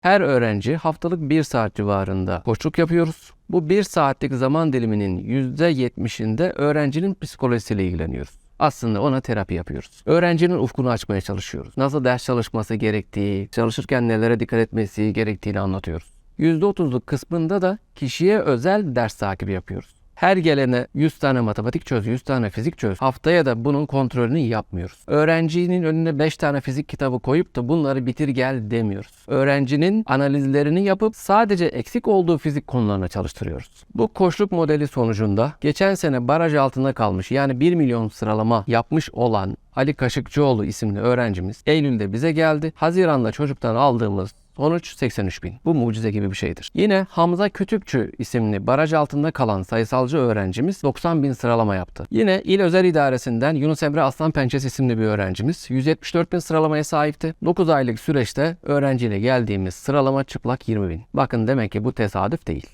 Her öğrenci haftalık 1 saat civarında koçluk yapıyoruz. Bu 1 saatlik zaman diliminin %70'inde öğrencinin psikolojisiyle ilgileniyoruz. Aslında ona terapi yapıyoruz. Öğrencinin ufkunu açmaya çalışıyoruz. Nasıl ders çalışması gerektiği, çalışırken nelere dikkat etmesi gerektiğini anlatıyoruz. %30'luk kısmında da kişiye özel ders takibi yapıyoruz. Her gelene 100 tane matematik çöz, 100 tane fizik çöz. Haftaya da bunun kontrolünü yapmıyoruz. Öğrencinin önüne 5 tane fizik kitabı koyup da bunları bitir gel demiyoruz. Öğrencinin analizlerini yapıp sadece eksik olduğu fizik konularına çalıştırıyoruz. Bu koçluk modeli sonucunda geçen sene baraj altında kalmış yani 1 milyon sıralama yapmış olan Ali Kaşıkçıoğlu isimli öğrencimiz Eylül'de bize geldi. Haziran'da çocuktan aldığımız Sonuç 83 bin. Bu mucize gibi bir şeydir. Yine Hamza Kütükçü isimli baraj altında kalan sayısalcı öğrencimiz 90 bin sıralama yaptı. Yine İl Özel İdaresi'nden Yunus Emre Aslan Pençes isimli bir öğrencimiz 174 bin sıralamaya sahipti. 9 aylık süreçte öğrenciyle geldiğimiz sıralama çıplak 20 bin. Bakın demek ki bu tesadüf değil.